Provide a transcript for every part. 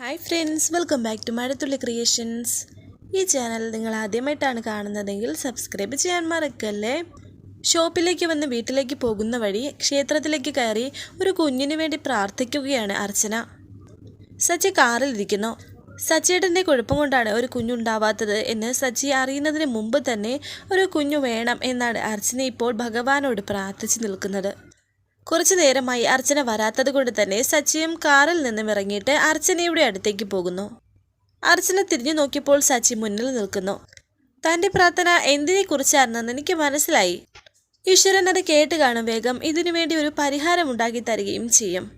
Hi friends welcome back to Mazhathulli creations ഈ channel നിങ്ങൾ ആദ്യമായിട്ടാണ് കാണുന്നതെങ്കിൽ സബ്സ്ക്രൈബ് ചെയ്യാൻ മറക്കല്ലേ? ഷോപ്പിലേക്ക് വന്ന് വീട്ടിലേക്ക് പോകുന്ന വഴി ക്ഷേത്രത്തിലേക്ക് കയറി ഒരു കുഞ്ഞിനു വേണ്ടി പ്രാർത്ഥിക്കുകയാണ് അർച്ചന. സച്ചി കാറിലിരിക്കുന്നു സച്ചിയേട്ടന്റെ കുഴപ്പം കൊണ്ടാണ് ഒരു കുഞ്ഞുണ്ടാവാത്തത് എന്ന് സച്ചി അറിയുന്നതിന് മുമ്പ് തന്നെ ഒരു കുഞ്ഞു വേണം എന്നാണ് അർച്ചന ഇപ്പോൾ ഭഗവാനോട് പ്രാർത്ഥിച്ചു നിൽക്കുന്നത്. കുറച്ചു നേരമായി അർച്ചന വരാത്തത് കൊണ്ട് തന്നെ സച്ചിയും കാറിൽ നിന്നും ഇറങ്ങിയിട്ട് അർച്ചനയുടെ അടുത്തേക്ക് പോകുന്നു. അർച്ചന തിരിഞ്ഞു നോക്കിയപ്പോൾ സച്ചി മുന്നിൽ നിൽക്കുന്നു. തന്റെ പ്രാർത്ഥന എന്തിനെക്കുറിച്ചായിരുന്നെന്ന് എനിക്ക് മനസ്സിലായി? ഈശ്വരൻ അത് കേട്ട് കാണും വേഗം ഇതിനുവേണ്ടി ഒരു പരിഹാരം ഉണ്ടാക്കി തരികയും ചെയ്യും.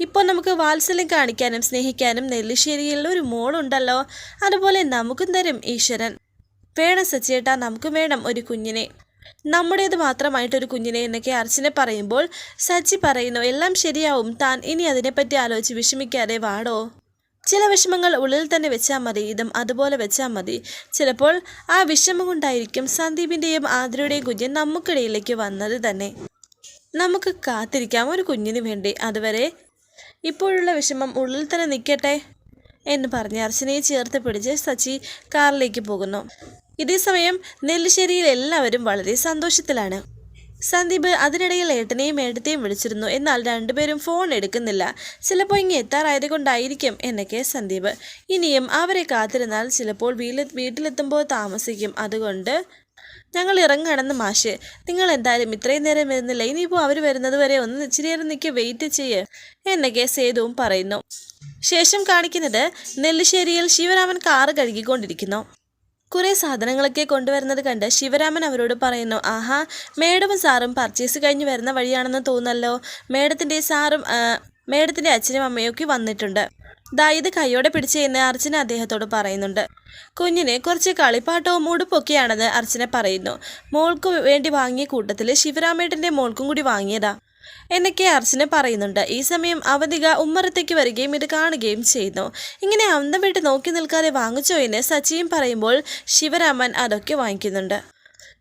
ഇപ്പോൾ നമുക്ക് വാത്സല്യം കാണിക്കാനും സ്നേഹിക്കാനും നെല്ലിശ്ശേരിയിൽ ഒരു മോളുണ്ടല്ലോ. അതുപോലെ നമുക്കും തരും ഈശ്വരൻ. വേണം സച്ചിയേട്ടാ നമുക്കും വേണം ഒരു കുഞ്ഞിനെ. നമ്മുടേത് മാത്രമായിട്ടൊരു കുഞ്ഞിനെ എന്നൊക്കെ അർച്ചന പറയുമ്പോൾ സച്ചി പറയുന്നു എല്ലാം ശരിയാവും. താൻ ഇനി അതിനെപ്പറ്റി ആലോചിച്ച് വിഷമിക്കാതെ വാടോ. ചില വിഷമങ്ങൾ ഉള്ളിൽ തന്നെ വെച്ചാൽ മതി ഇതും അതുപോലെ വെച്ചാൽ മതി. ചിലപ്പോൾ ആ വിഷമം കൊണ്ടായിരിക്കും സന്ദീപിന്റെയും ആതിരയുടെയും കുഞ്ഞ് നമുക്കിടയിലേക്ക് വന്നത് തന്നെ. നമുക്ക് കാത്തിരിക്കാം ഒരു കുഞ്ഞിന് വേണ്ടി. അതുവരെ ഇപ്പോഴുള്ള വിഷമം ഉള്ളിൽ തന്നെ നിൽക്കട്ടെ എന്ന് പറഞ്ഞ് അർച്ചനയെ ചേർത്ത് പിടിച്ച് സച്ചി കാറിലേക്ക് പോകുന്നു. ഇതേസമയം നെല്ലിശ്ശേരിയിൽ എല്ലാവരും വളരെ സന്തോഷത്തിലാണ്. സന്ദീപ് അതിനിടയിൽ ഏട്ടനെയും ഏട്ടത്തെയും വിളിച്ചിരുന്നു. എന്നാൽ രണ്ടുപേരും ഫോൺ എടുക്കുന്നില്ല. ചിലപ്പോൾ ഇങ്ങ് എത്താറായത് കൊണ്ടായിരിക്കും എന്നൊക്കെ സന്ദീപ്. ഇനിയും അവരെ കാത്തിരുന്നാൽ ചിലപ്പോൾ വീട്ടിൽ വീട്ടിലെത്തുമ്പോൾ താമസിക്കും. അതുകൊണ്ട് ഞങ്ങൾ ഇറങ്ങണമെന്ന് മാഷ്. നിങ്ങൾ എന്തായാലും ഇത്രയും നേരം വരുന്നില്ല? ഇനിയിപ്പോൾ അവർ വരുന്നത് വരെ ഒന്ന് ഇച്ചിരി നേരം നിൽക്കുക വെയിറ്റ് ചെയ്യ് എന്നൊക്കെ സേതുവും പറയുന്നു. ശേഷം കാണിക്കുന്നത് നെല്ലിശ്ശേരിയിൽ ശിവരാമൻ കാറ് കഴുകിക്കൊണ്ടിരിക്കുന്നു. കുറേ സാധനങ്ങളൊക്കെ കൊണ്ടുവരുന്നത് കണ്ട് ശിവരാമൻ അവരോട് പറയുന്നു ആഹാ മേഡവും സാറും പർച്ചേസ് കഴിഞ്ഞ് വരുന്ന വഴിയാണെന്ന് തോന്നല്ലോ മേഡത്തിന്റെ സാറും മേഡത്തിന്റെ അച്ഛനും അമ്മയും ഒക്കെ വന്നിട്ടുണ്ട്. ദാ ഇത് കൈയോടെ പിടിച്ച് എന്ന് അർച്ചന അദ്ദേഹത്തോട് പറയുന്നുണ്ട്. കുഞ്ഞിനെ കുറച്ച് കളിപ്പാട്ടവും ഉടുപ്പൊക്കെയാണെന്ന് അർച്ചന പറയുന്നു. മോൾക്ക് വേണ്ടി വാങ്ങിയ കൂട്ടത്തിൽ ശിവരാമേട്ടന്റെ മോൾക്കും കൂടി വാങ്ങിയതാ. എന്നൊക്കെ അർച്ചന പറയുന്നുണ്ട്. ഈ സമയം അവധിക ഉമ്മറത്തേക്ക് വരികയും ഇത് കാണുകയും ചെയ്യുന്നു. ഇങ്ങനെ അന്തം വിട്ട് നോക്കി നിൽക്കാതെ വാങ്ങിച്ചോ എന്ന് സച്ചിയും പറയുമ്പോൾ ശിവരാമൻ അതൊക്കെ വാങ്ങിക്കുന്നുണ്ട്.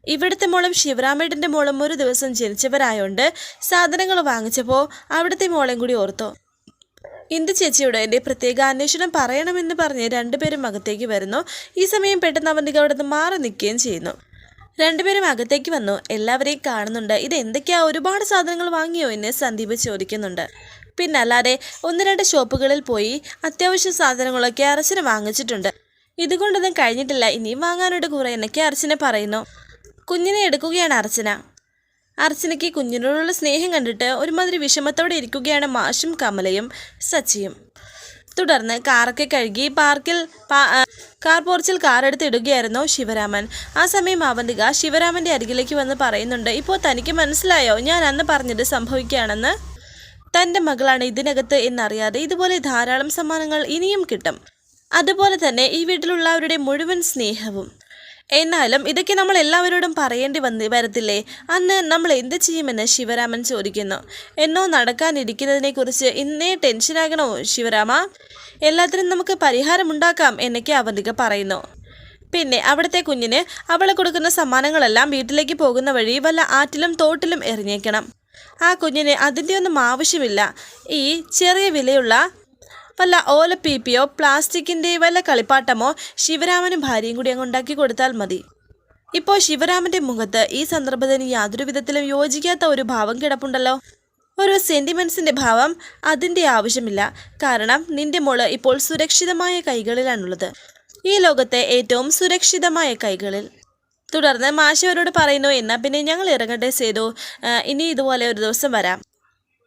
ഇവിടുത്തെ മോളും ശിവരാമേട്ടന്റെ മോളും ഒരു ദിവസം ജനിച്ചവരായോണ്ട് സാധനങ്ങൾ വാങ്ങിച്ചപ്പോൾ അവിടുത്തെ മോളെയും കൂടി ഓർത്തു. ഇന്ദു ചേച്ചിയോട് എന്റെ പ്രത്യേക അന്വേഷണം പറയണമെന്ന് പറഞ്ഞ് രണ്ടുപേരും അകത്തേക്ക് വരുന്നു. ഈ സമയം പെട്ടെന്ന് അവന്റെ അവിടെ മാറി നിൽക്കുകയും ചെയ്യുന്നു. രണ്ടുപേരും അകത്തേക്ക് വന്നു. എല്ലാവരെയും കാണുന്നുണ്ട്. ഇത് എന്തൊക്കെയാ? ഒരുപാട് സാധനങ്ങൾ വാങ്ങിയോ? എന്ന് സന്ദീപ് ചോദിക്കുന്നുണ്ട്. പിന്നല്ലാതെ ഒന്ന് രണ്ട് ഷോപ്പുകളിൽ പോയി അത്യാവശ്യ സാധനങ്ങളൊക്കെ അർച്ചന വാങ്ങിച്ചിട്ടുണ്ട്. ഇതുകൊണ്ടൊന്നും കഴിഞ്ഞിട്ടില്ല. ഇനിയും വാങ്ങാനോട് കുറേ എന്നൊക്കെ അർച്ചന പറയുന്നു. കുഞ്ഞിനെ എടുക്കുകയാണ് അർച്ചന. അർച്ചനയ്ക്ക് കുഞ്ഞിനോടുള്ള സ്നേഹം കണ്ടിട്ട് ഒരുമാതിരി വിഷമത്തോടെ ഇരിക്കുകയാണ് മാഷും കമലയും സച്ചിയും. തുടർന്ന് കാറൊക്കെ കഴുകി പാർക്കിൽ കാർ പോർച്ചിൽ കാർ എടുത്തിടുകയായിരുന്നു ശിവരാമൻ. ആ സമയം അവന്തിക ശിവരാമന്റെ അരികിലേക്ക് വന്ന് പറയുന്നുണ്ട് ഇപ്പോൾ തനിക്ക് മനസ്സിലായോ? ഞാൻ അന്ന് പറഞ്ഞത് സംഭവിക്കുകയാണെന്ന്. തന്റെ മകളാണ് ഇതിനകത്ത് എന്നറിയാതെ ഇതുപോലെ ധാരാളം സമ്മാനങ്ങൾ ഇനിയും കിട്ടും. അതുപോലെ തന്നെ ഈ വീട്ടിലുള്ളവരുടെ മുഴുവൻ സ്നേഹവും. എന്നാലും ഇതൊക്കെ നമ്മൾ എല്ലാവരോടും പറയേണ്ടി വന്ന് വരത്തില്ലേ? അന്ന് നമ്മൾ എന്ത് ചെയ്യുമെന്ന് ശിവരാമൻ ചോദിക്കുന്നു. എന്നോ നടക്കാനിരിക്കുന്നതിനെക്കുറിച്ച് ഇന്നേ ടെൻഷനാകണോ ശിവരാമ? എല്ലാത്തിനും നമുക്ക് പരിഹാരമുണ്ടാക്കാം എന്നൊക്കെ അവന്തിക പറയുന്നു. പിന്നെ അവിടുത്തെ കുഞ്ഞിന് അവളെ കൊടുക്കുന്ന സമ്മാനങ്ങളെല്ലാം വീട്ടിലേക്ക് പോകുന്ന വഴി വല്ല ആറ്റിലും തോട്ടിലും എറിഞ്ഞേക്കണം. ആ കുഞ്ഞിന് അതിന്റെ ഒന്നും ആവശ്യമില്ല. ഈ ചെറിയ വിലയുള്ള വല്ല ഓലപ്പീപ്പിയോ പ്ലാസ്റ്റിക്കിന്റെ വല്ല കളിപ്പാട്ടമോ ശിവരാമനും ഭാര്യയും കൂടി അങ്ങ് ഉണ്ടാക്കി കൊടുത്താൽ മതി. ഇപ്പോൾ ശിവരാമന്റെ മുഖത്ത് ഈ സന്ദർഭത്തിന് യാതൊരു വിധത്തിലും യോജിക്കാത്ത ഒരു ഭാവം കിടപ്പുണ്ടല്ലോ. ഒരു സെന്റിമെന്റ്സിന്റെ ഭാവം അതിന്റെ ആവശ്യമില്ല. കാരണം നിന്റെ മോൾ ഇപ്പോൾ സുരക്ഷിതമായ കൈകളിലാണുള്ളത്. ഈ ലോകത്തെ ഏറ്റവും സുരക്ഷിതമായ കൈകളിൽ. തുടർന്ന് മാഷവരോട് പറയുന്നു എന്നാൽ പിന്നെ ഞങ്ങൾ ഇറങ്ങട്ടെ സേതു. ഇനി ഇതുപോലെ ഒരു ദിവസം വരാം.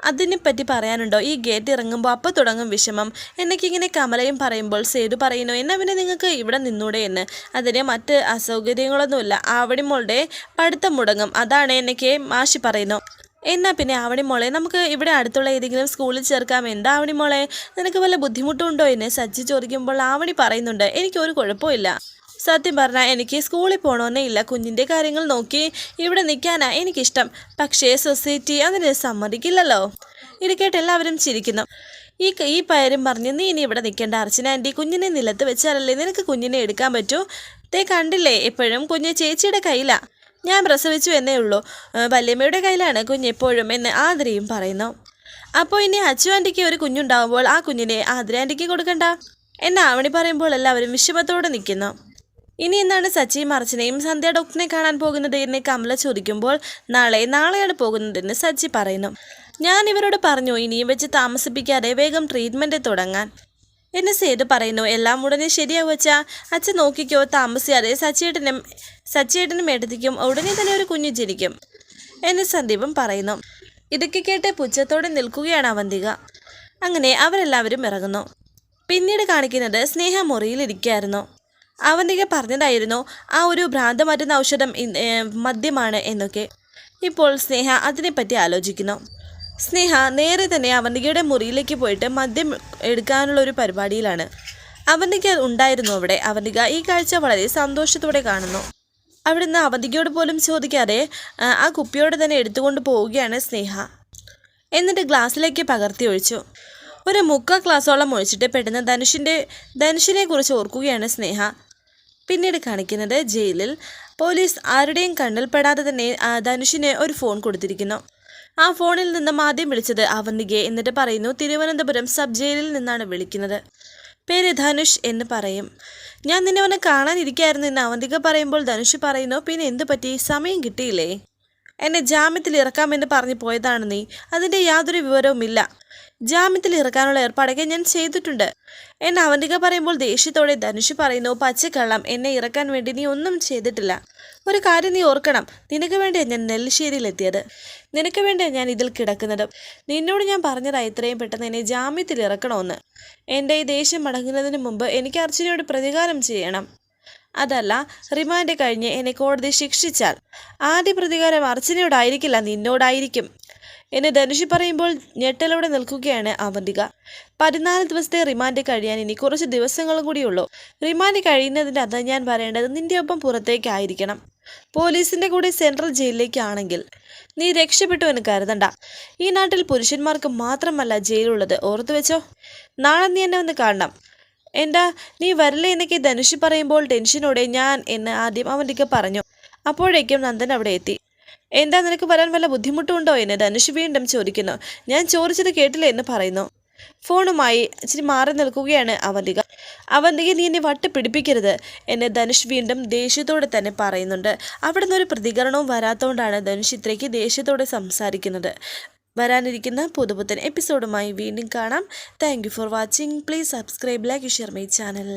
അതിനെപ്പറ്റി പറയാനുണ്ടോ? ഈ ഗേറ്റ് ഇറങ്ങുമ്പോൾ അപ്പോൾ തുടങ്ങും വിഷമം. എന്നൊക്കെ കമലയും പറയുമ്പോൾ സേതു പറയുന്നു എന്നാ പിന്നെ നിങ്ങൾക്ക് ഇവിടെ നിന്നൂടെ എന്ന്. അതിന് മറ്റ് അസൗകര്യങ്ങളൊന്നുമില്ല. ആവണി മോളുടെ പഠിത്തം മുടങ്ങും. അതാണ് എന്നൊക്കെ മാഷി പറയുന്നു. എന്നാ പിന്നെ ആവണി മോളെ നമുക്ക് ഇവിടെ അടുത്തുള്ള ഏതെങ്കിലും സ്കൂളിൽ ചേർക്കാം. എന്താ ആവണി മോളെ നിനക്ക് വല്ല ബുദ്ധിമുട്ടുണ്ടോ എന്ന്? സജ്ജി ചോദിക്കുമ്പോൾ ആവണി പറയുന്നുണ്ട്. എനിക്കൊരു കുഴപ്പമില്ല സത്യം പറഞ്ഞാൽ എനിക്ക് സ്കൂളിൽ പോകണമെന്നേ ഇല്ല. കുഞ്ഞിന്റെ കാര്യങ്ങൾ നോക്കി ഇവിടെ നിൽക്കാനാണ് എനിക്കിഷ്ടം. പക്ഷേ സൊസൈറ്റി അതിന് സമ്മതിക്കില്ലല്ലോ. ഇത് കേട്ട് എല്ലാവരും ചിരിക്കുന്നു. ഈ ഈ പയരും പറഞ്ഞ് നീ ഇനി ഇവിടെ നിൽക്കേണ്ട അർച്ചന ആന്റി കുഞ്ഞിനെ നിലത്ത് വെച്ചാലല്ലേ നിനക്ക് കുഞ്ഞിനെ എടുക്കാൻ പറ്റൂ? തേ കണ്ടില്ലേ എപ്പോഴും കുഞ്ഞ് ചേച്ചിയുടെ കയ്യിലാണ് ഞാൻ പ്രസവിച്ചു എന്നേ ഉള്ളൂ. വല്യമ്മയുടെ കയ്യിലാണ് കുഞ്ഞ് എപ്പോഴും എന്ന് ആതിരയും പറയുന്നു. അപ്പോൾ ഇനി അച്ചു ആന്റിക്ക് ഒരു കുഞ്ഞുണ്ടാകുമ്പോൾ ആ കുഞ്ഞിനെ ആതിര ആന്റിക്ക് കൊടുക്കണ്ട? എന്നെ ആവണി പറയുമ്പോൾ എല്ലാവരും വിഷമത്തോടെ നിൽക്കുന്നു ഇനി എന്താണ് സച്ചി അർച്ചനയും സന്ധ്യ ഡോക്ടറിനെ കാണാൻ പോകുന്നത് എന്ന് കമല ചോദിക്കുമ്പോൾ നാളെ നാളെയാണ് പോകുന്നതെന്ന് സച്ചി പറയുന്നു. ഞാൻ ഇവരോട് പറഞ്ഞു ഇനിയും വെച്ച് താമസിപ്പിക്കാതെ വേഗം ട്രീറ്റ്മെന്റ് തുടങ്ങാൻ. എന്നെ സേതു പറയുന്നു എല്ലാം ഉടനെ ശരിയാവും അച്ഛാ. അച്ഛൻ നോക്കിക്കോ താമസിയാതെ സച്ചിയേട്ടനും സച്ചിയേട്ടനും എടുത്തിക്കും ഉടനെ തന്നെ ഒരു കുഞ്ഞു ജനിക്കും. എന്ന് സന്ദീപം പറയുന്നു. ഇതൊക്കെ കേട്ട് പുച്ഛത്തോടെ നിൽക്കുകയാണ് അവന്തിക. അങ്ങനെ അവരെല്ലാവരും ഇറങ്ങുന്നു. പിന്നീട് കാണിക്കുന്നത് സ്നേഹ മുറിയിലിരിക്കുകയായിരുന്നു അവന്തിക പറഞ്ഞതായിരുന്നു ആ ഒരു ഭ്രാന്ത മാറ്റുന്ന ഔഷധം മദ്യമാണ് എന്നൊക്കെ. ഇപ്പോൾ സ്നേഹ അതിനെപ്പറ്റി ആലോചിക്കുന്നു. സ്നേഹ നേരെ തന്നെ അവന്തികയുടെ മുറിയിലേക്ക് പോയിട്ട് മദ്യം എടുക്കാനുള്ള ഒരു പരിപാടിയിലാണ്. അവന്തിക ഉണ്ടായിരുന്നു അവിടെ. അവന്തിക ഈ കാഴ്ച വളരെ സന്തോഷത്തോടെ കാണുന്നു. അവിടുന്ന് അവന്തികയോട് പോലും ചോദിക്കാതെ ആ, കുപ്പിയോടെ തന്നെ എടുത്തുകൊണ്ട് പോവുകയാണ് സ്നേഹ. എന്നിട്ട് ഗ്ലാസ്സിലേക്ക് പകർത്തി ഒഴിച്ചു. ഒരു മുക്ക ഗ്ലാസോളം ഒഴിച്ചിട്ട് പെട്ടെന്ന് ധനുഷിന്റെ ധനുഷിനെ കുറിച്ച് ഓർക്കുകയാണ് സ്നേഹ. പിന്നീട് കാണിക്കുന്നത് ജയിലിൽ. പോലീസ് ആരുടെയും കണ്ണിൽ പെടാതെ തന്നെ ധനുഷിനെ ഒരു ഫോൺ കൊടുത്തിരിക്കുന്നു. ആ ഫോണിൽ നിന്നും ആദ്യം വിളിച്ചത് അവന്തികയെ എന്നിട്ട് പറയുന്നു തിരുവനന്തപുരം സബ് ജയിലിൽ നിന്നാണ് വിളിക്കുന്നത്. പേര് ധനുഷ് എന്ന് പറയും. ഞാൻ നിന്നെ അവനെ കാണാനിരിക്കായിരുന്നു എന്ന് അവന്തിക പറയുമ്പോൾ ധനുഷ് പറയുന്നു പിന്നെ എന്തു പറ്റി? സമയം കിട്ടിയില്ലേ? എന്നെ ജാമ്യത്തിൽ ഇറക്കാമെന്ന് പറഞ്ഞു പോയതാണ് നീ. അതിന്റെ യാതൊരു വിവരവുമില്ല. ജാമ്യത്തിൽ ഇറക്കാനുള്ള ഏർപ്പാടൊക്കെ ഞാൻ ചെയ്തിട്ടുണ്ട്. എന്നെ അവന്തിക പറയുമ്പോൾ ദേഷ്യത്തോടെ ധനുഷ് പറയുന്നു പച്ചക്കള്ളം എന്നെ ഇറക്കാൻ വേണ്ടി നീ ഒന്നും ചെയ്തിട്ടില്ല. ഒരു കാര്യം നീ ഓർക്കണം നിനക്ക് വേണ്ടിയാണ് ഞാൻ നെല്ലിശ്ശേരിയിലെത്തിയത് നിനക്ക് വേണ്ടിയാണ് ഞാൻ ഇതിൽ കിടക്കുന്നത്. നിന്നോട് ഞാൻ പറഞ്ഞതാ ഇത്രയും പെട്ടെന്ന് എന്നെ ജാമ്യത്തിൽ ഇറക്കണമെന്ന് എന്റെ ഈ ദേഷ്യം മടങ്ങുന്നതിന് മുമ്പ് എനിക്ക് അർച്ചനയോട് പ്രതികാരം ചെയ്യണം. അതല്ല റിമാൻഡ് കഴിഞ്ഞ് എന്നെ കോടതി ശിക്ഷിച്ചാൽ. ആദ്യ പ്രതികാരം അർച്ചനയോടായിരിക്കില്ല നിന്നോടായിരിക്കും. എന്ന് ധനുഷി പറയുമ്പോൾ ഞെട്ടലോടെ നിൽക്കുകയാണ് അവന്തിക. പതിനാല് ദിവസത്തെ റിമാൻഡ് കഴിയാൻ ഇനി കുറച്ച് ദിവസങ്ങളും കൂടിയുള്ളൂ. റിമാൻഡ് കഴിയുന്നതിന്റെ അത് ഞാൻ പറയേണ്ടത് നിന്റെ ഒപ്പം പുറത്തേക്കായിരിക്കണം. പോലീസിന്റെ കൂടെ സെൻട്രൽ ജയിലിലേക്കാണെങ്കിൽ നീ രക്ഷപ്പെട്ടു എന്ന് കരുതണ്ട. ഈ നാട്ടിൽ പുരുഷന്മാർക്ക് മാത്രമല്ല ജയിലുള്ളത്. ഓർത്തു വെച്ചോ? നാളെ നീ എന്നെ ഒന്ന് കാണണം. എന്താ നീ വരില്ല എന്നൊക്കെ ധനുഷ് പറയുമ്പോൾ ടെൻഷനോടെ ഞാൻ എന്ന് ആദ്യം അവന്റെ പറഞ്ഞു. അപ്പോഴേക്കും നന്ദൻ അവിടെ എത്തി. എന്താ നിനക്ക് വരാൻ വല്ല ബുദ്ധിമുട്ടുണ്ടോ എന്ന് ധനുഷ് വീണ്ടും ചോദിക്കുന്നു. ഞാൻ ചോദിച്ചത് കേട്ടില്ല എന്ന് പറയുന്നു. ഫോണുമായി ഇച്ചിരി മാറി നിൽക്കുകയാണ് അവന്തിക. അവന്തിക നീ എന്നെ വട്ട് പിടിപ്പിക്കരുത് എന്നെ ധനുഷ് വീണ്ടും ദേഷ്യത്തോടെ തന്നെ പറയുന്നുണ്ട്. അവിടെ നിന്നൊരു പ്രതികരണവും വരാത്തതുകൊണ്ടാണ് ധനുഷ് ഇത്രയ്ക്ക് ദേഷ്യത്തോടെ സംസാരിക്കുന്നത്. വരാനിരിക്കുന്ന പുതുപുത്തൻ എപ്പിസോഡുമായി വീണ്ടും കാണാം. Thank for watching please subscribe like share my channel